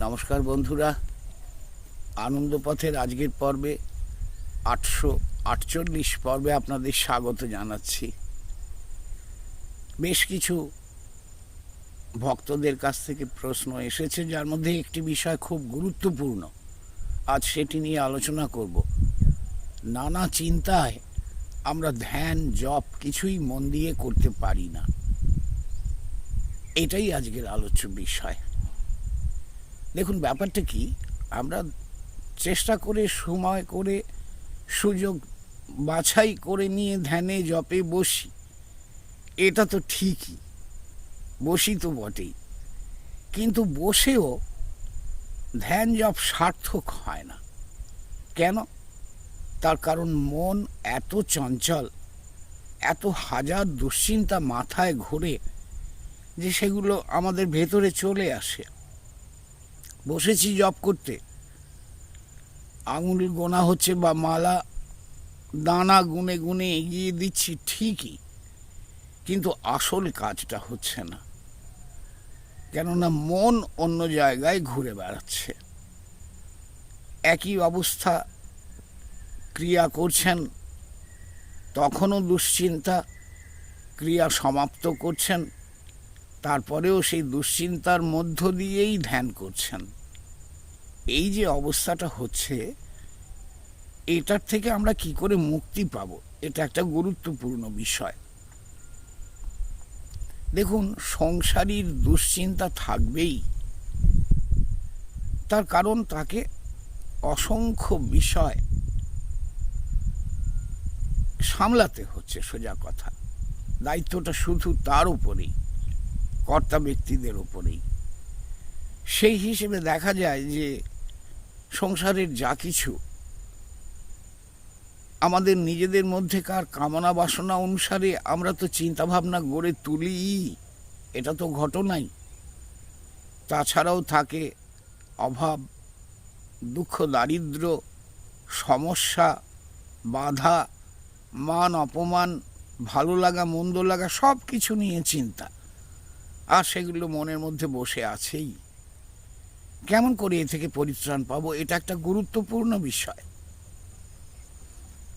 নমস্কার বন্ধুরা। আনন্দ পথের আজকের পর্বে আটশো আটচল্লিশ পর্বে আপনাদের স্বাগত জানাচ্ছি। বেশ কিছু ভক্তদের কাছ থেকে প্রশ্ন এসেছে, যার মধ্যে একটি বিষয় খুব গুরুত্বপূর্ণ। আজ সেটি নিয়ে আলোচনা করব। নানা চিন্তায় আমরা ধ্যান, জপ কিছুই মন দিয়ে করতে পারি না। এটাই আজকের আলোচ্য বিষয়। দেখুন, ব্যাপারটা কি? আমরা চেষ্টা করে, সময় করে, সুযোগ বাছাই করে নিয়ে ধ্যানে জপে বসি। এটা তো ঠিকই, বসি তো বটেই। কিন্তু বসেও ধ্যান জপ সার্থক হয় না। কেন? তার কারণ মন এত চঞ্চল, এত হাজার দুশ্চিন্তা মাথায় ঘোরে যে সেগুলো আমাদের ভেতরে চলে আসে। বসেছি জব করতে। আঙুল গোনা হচ্ছে বা মালা, দানা গুনে গুনে এগিয়ে দিচ্ছি ঠিকই, কিন্তু আসল কাজটা হচ্ছে না। কেননা মন অন্য জায়গায় ঘুরে বেড়াচ্ছে। একই অবস্থা ক্রিয়া করছেন, তখনও দুশ্চিন্তা, ক্রিয়া সমাপ্ত করছেন, তারপরেও সেই দুশ্চিন্তার মধ্য দিয়েই ধ্যান করছেন। এই যে অবস্থাটা হচ্ছে, এটার থেকে আমরা কি করে মুক্তি পাব? এটা একটা গুরুত্বপূর্ণ বিষয়। দেখুন, সংসারীর দুশ্চিন্তা থাকবেই। তার কারণ তাকে অসংখ্য বিষয় সামলাতে হচ্ছে সোজা কথা। দায়িত্বটা শুধু তার উপরেই, কর্তা ব্যক্তিদের উপরেই। সেই হিসেবে দেখা যায় যে সংসারের যা কিছু, আমাদের নিজেদের মধ্যেকার কামনা বাসনা অনুসারে আমরা তো চিন্তা ভাবনা গড়ে তুলি। এটা তো ঘটনাই। তাছাড়াও থাকে অভাব, দুঃখ, দারিদ্র, সমস্যা, বাধা, মান, অপমান, ভালো লাগা, মন্দ লাগা সব কিছু নিয়ে চিন্তা। আর সেগুলো মনের মধ্যে বসে আছেই। কেমন করে এ থেকে পরিত্রাণ পাবো? এটা একটা গুরুত্বপূর্ণ বিষয়।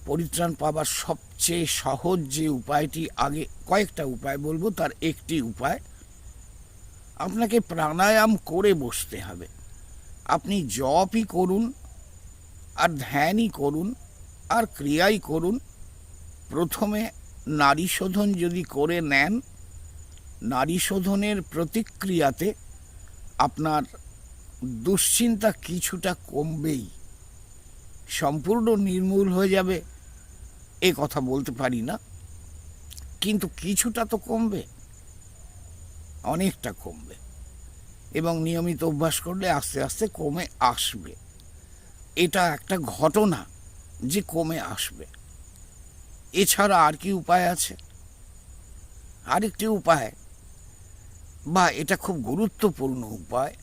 পরিত্রাণ পাবার সবচেয়ে সহজ যে উপায়টি, আগে কয়েকটা উপায় বলব, তার একটি উপায়, আপনাকে প্রাণায়াম করে বসতে হবে। আপনি জপই করুন, আর ধ্যানই করুন, আর ক্রিয়াই করুন। প্রথমে নারী শোধন যদি করে নেন, নারী শোধনের প্রতিক্রিয়াতে আপনার দুশ্চিন্তা কিছুটা কমবেই। সম্পূর্ণ নির্মূল হয়ে যাবে, এ কথা বলতে পারি না। কিন্তু কিছুটা তো কমবে, অনেকটা কমবে। এবং নিয়মিত অভ্যাস করলে আস্তে আস্তে কমে আসবে। এটা একটা ঘটনা যে কমে আসবে। এছাড়া আর কি উপায় আছে? আরেকটি উপায়, বা এটা খুব গুরুত্বপূর্ণ উপায়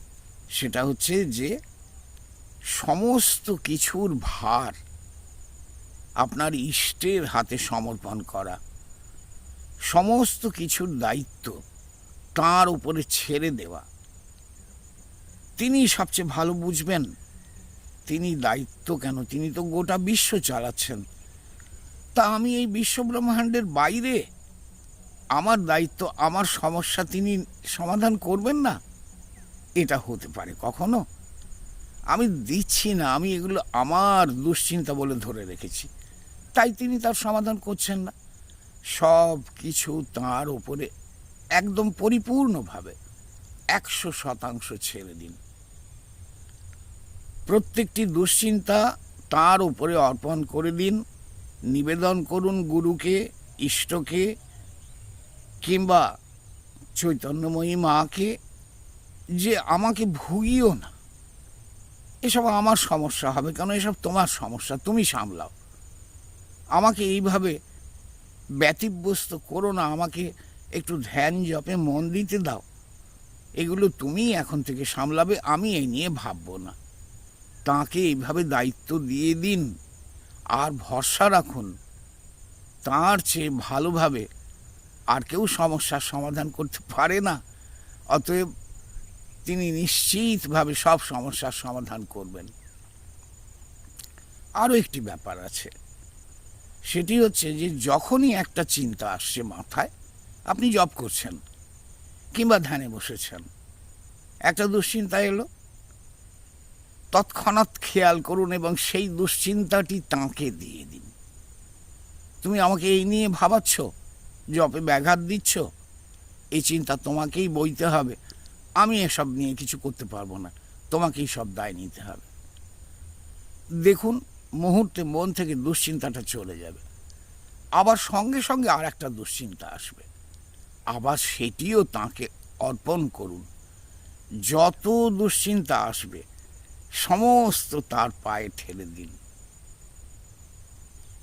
সেটা হচ্ছে যে সমস্ত কিছুর ভার আপনার ইষ্টের হাতে সমর্পণ করা, সমস্ত কিছুর দায়িত্ব তার উপরে ছেড়ে দেওয়া। তিনি সবচেয়ে ভালো বুঝবেন তিনি দায়িত্ব কেন? তিনি তো গোটা বিশ্ব চালাচ্ছেন। তা আমি এই বিশ্ব ব্রহ্মাণ্ডের বাইরে আমার দায়িত্ব, আমার সমস্যা তিনি সমাধান করবেন না? এটা হতে পারে, কখনো? আমি দিচ্ছি না, আমি এগুলো আমার দুশ্চিন্তা বলে ধরে রেখেছি। তাই তিনি তার সমাধান করছেন না। সব কিছু তাঁর ওপরে একদম পরিপূর্ণভাবে একশো শতাংশ ছেড়ে দিন। প্রত্যেকটি দুশ্চিন্তা তার উপরে অর্পণ করে দিন, নিবেদন করুন গুরুকে, ইষ্টকে, কিংবা চৈতন্যময়ী মাকে যে আমাকে ভুগিও না। এসব আমার সমস্যা হবে কেন? এসব তোমার সমস্যা, তুমি সামলাও। আমাকে এইভাবে ব্যতিব্যস্ত করো না, আমাকে একটু ধ্যান জপে মন দিতে দাও। এগুলো তুমি এখন থেকে সামলাবে, আমি এই নিয়ে ভাববো না। তাকে এইভাবে দায়িত্ব দিয়ে দিন আর ভরসা রাখুন। তার চেয়ে ভালোভাবে আর কেউ সমস্যার সমাধান করতে পারে না। অতএব তিনি নিশ্চিতভাবে সব সমস্যার সমাধান করবেন। আরও একটি ব্যাপার আছে। সেটি হচ্ছে যে যখনই একটা চিন্তা আসছে মাথায়, আপনি জব করছেন কিংবা ধ্যানে বসেছেন, একটা দুশ্চিন্তা এলো। তৎক্ষণাৎ খেয়াল করুন এবং সেই দুশ্চিন্তাটি তাঁকে দিয়ে দিন। তুমি আমাকে এই নিয়ে ভাবাচ্ছ? জপে ব্যাঘাত দিচ্ছ? এই চিন্তা তোমাকেই বইতে হবে। আমি এসব নিয়ে কিছু করতে পারব না। তোমাকেই সব দায় নিতে হবে। দেখুন, মুহূর্তে মন থেকে দুশ্চিন্তাটা চলে যাবে। আবার সঙ্গে সঙ্গে আর একটা দুশ্চিন্তা আসবে। আবার সেটিও তাকে অর্পণ করুন। যত দুশ্চিন্তা আসবে, সমস্ত তার পায়ে ঠেলে দিন।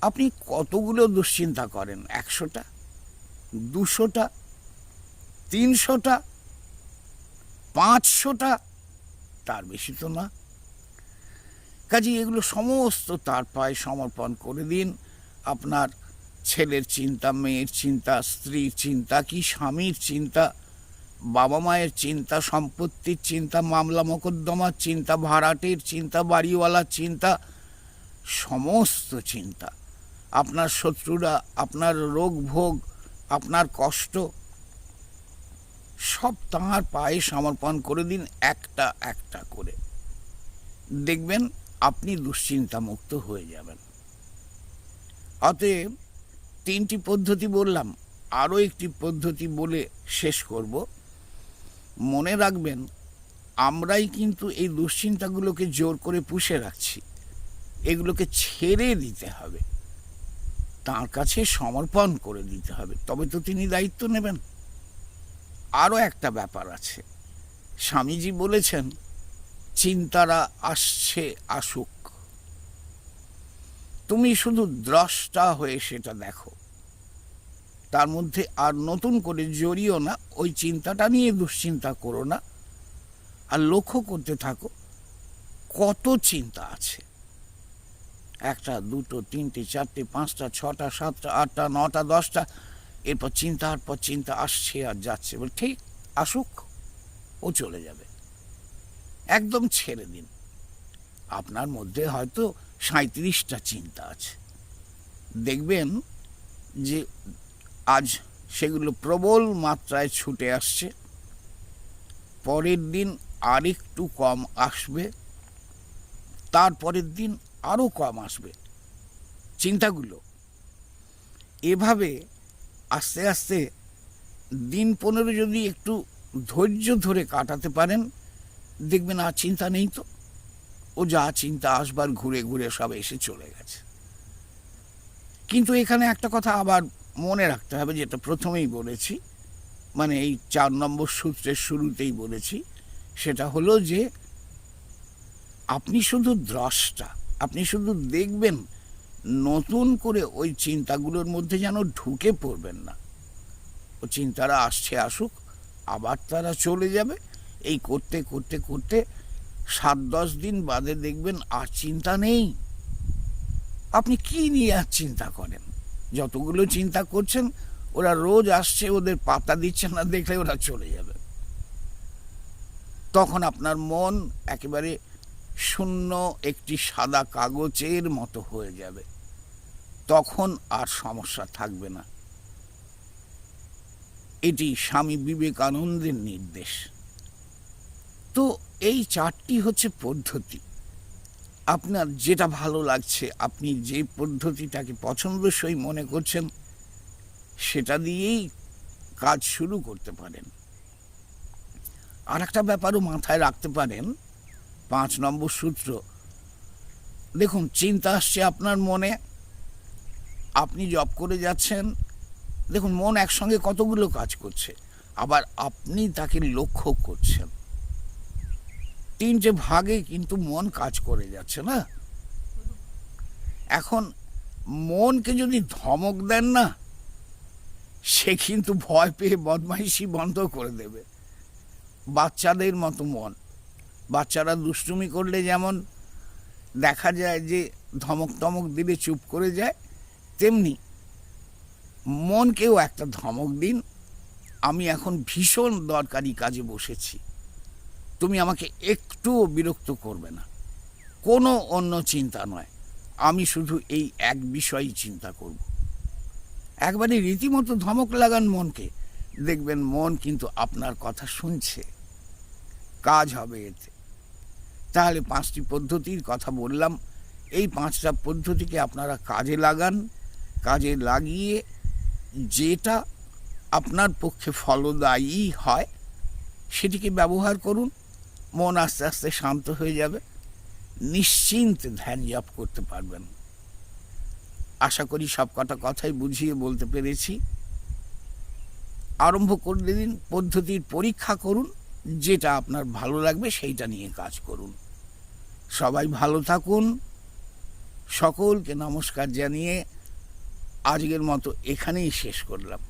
আপনি কতগুলো দুশ্চিন্তা করেন? একশোটা? দুশোটা? তিনশোটা? পাঁচশোটা? তার বেশি তো না। কাজে এগুলো সমস্ত তার পায়ে সমর্পণ করে দিন। আপনার ছেলের চিন্তা, মেয়ের চিন্তা, স্ত্রীর চিন্তা, কি স্বামীর চিন্তা, বাবা মায়ের চিন্তা, সম্পত্তির চিন্তা, মামলা মোকদ্দমার চিন্তা, ভাড়াটের চিন্তা, বাড়িওয়ালার চিন্তা, সমস্ত চিন্তা। আপনার শত্রুরা, আপনার রোগ, ভোগ, আপনার কষ্ট সব তাঁর পায়ে সমর্পণ করে দিন একটা একটা করে। দেখবেন আপনি দুশ্চিন্তা মুক্ত হয়ে যাবেন। অতএব তিনটি পদ্ধতি বললাম, আরও একটি পদ্ধতি বলে শেষ করব। মনে রাখবেন, আমরাই কিন্তু এই দুশ্চিন্তাগুলোকে জোর করে পুষে রাখছি। এগুলোকে ছেড়ে দিতে হবে। তার কাছে সমর্পণ করে দিতে হবে। তবে তো তিনি দায়িত্ব নেবেন। আরও একটা ব্যাপার আছে। স্বামীজি বলেছেন, চিন্তারা আসছে, আসুক। তুমি শুধু দ্রষ্টা হয়ে সেটা দেখো। তার মধ্যে আর নতুন করে জড়িও না, ওই চিন্তাটা নিয়ে দুশ্চিন্তা করো না। আর লক্ষ্য করতে থাকো, কত চিন্তা আছে। একটা, দুটো, তিনটে, চারটে, পাঁচটা, ছটা, সাতটা, আটটা, নটা, দশটা এরপর চিন্তার পর চিন্তা, আসছে আর যাচ্ছে। বলে, ঠিক, আসুক, ও চলে যাবে। একদম ছেড়ে দিন। আপনার মধ্যে হয়তো সাঁত্রিশটা চিন্তা আছে। দেখবেন যে আজ সেগুলো প্রবল মাত্রায় ছুটে আসছে। পরের দিন আরেকটু কম আসবে। তারপরের দিন আরও কম আসবে। চিন্তাগুলো। এভাবে আস্তে আস্তে দিন পনেরো যদি একটু ধৈর্য ধরে কাটাতে পারেন, দেখবেন আর চিন্তা নেই তো। ও যা চিন্তা আসবার ঘুরে ঘুরে সব এসে চলে গেছে। কিন্তু এখানে একটা কথা আবার মনে রাখতে হবে, যেটা প্রথমেই বলেছি মানে এই চার নম্বর সূত্রের শুরুতেই বলেছি, সেটা হলো যে আপনি শুধু দ্রষ্টা, আপনি শুধু দেখবেন নতুন করে ওই চিন্তাগুলোর মধ্যে যেন ঢুকে পড়বেন না। ও চিন্তারা আসছে আসুক, আবার তারা চলে যাবে। এই করতে করতে করতে সাত, দশ দিন বাদে দেখবেন আর চিন্তা নেই। আপনি কি নিয়ে আর চিন্তা করেন? যতগুলো চিন্তা করছেন, ওরা রোজ আসছে, ওদের পাতা দিচ্ছে না দেখলে ওরা চলে যাবে। তখন আপনার মন একেবারে শূন্য একটি সাদা কাগজের মতো হয়ে যাবে। তখন আর সমস্যা থাকবে না। এটি স্বামী বিবেকানন্দের নির্দেশ। তো এই চারটি হচ্ছে পদ্ধতি। আপনার যেটা ভালো লাগছে, আপনি যে পদ্ধতিটাকে পছন্দসই মনে করছেন, সেটা দিয়েই কাজ শুরু করতে পারেন। আর একটা ব্যাপারও মাথায় রাখতে পারেন, পাঁচ নম্বর সূত্র। দেখুন, চিন্তা আসছে আপনার মনে আপনি জব করে যাচ্ছেন, দেখুন মন একসঙ্গে কতগুলো কাজ করছে, আবার আপনি তাকে লক্ষ্য করছেন। তিনটে ভাগে কিন্তু মন কাজ করে যাচ্ছে না? এখন মনকে যদি ধমক দেন না, সে কিন্তু ভয় পেয়ে বদমাইশি বন্ধ করে দেবে। বাচ্চাদের মতো মন। বাচ্চারা দুষ্টুমি করলে যেমন দেখা যায় যে ধমক টমক দিলে চুপ করে যায় তেমনি মনকেও একটা ধমক দিন। আমি এখন ভীষণ দরকারি কাজে বসেছি। তুমি আমাকে একটুও বিরক্ত করবে না। কোনো অন্য চিন্তা নয়। আমি শুধু এই এক বিষয়ই চিন্তা করব। একবারে রীতিমতো ধমক লাগান মনকে। দেখবেন মন কিন্তু আপনার কথা শুনছে। কাজ হবে এতে। তাহলে পাঁচটি পদ্ধতির কথা বললাম। এই পাঁচটা পদ্ধতিকে আপনারা কাজে লাগান। কাজে লাগিয়ে যেটা আপনার পক্ষে ফলদায়ী হয়, সেটিকে ব্যবহার করুন। মন আস্তে আস্তে শান্ত হয়ে যাবে। নিশ্চিন্ত ধ্যান জপ করতে পারবেন। আশা করি সব কটা কথাই বুঝিয়ে বলতে পেরেছি। আরম্ভ করে দিন, পদ্ধতির পরীক্ষা করুন, যেটা আপনার ভালো লাগবে সেইটা নিয়ে কাজ করুন। সবাই ভালো থাকুন। সকলকে নমস্কার জানিয়ে আজকের মতো এখানেই শেষ করলাম।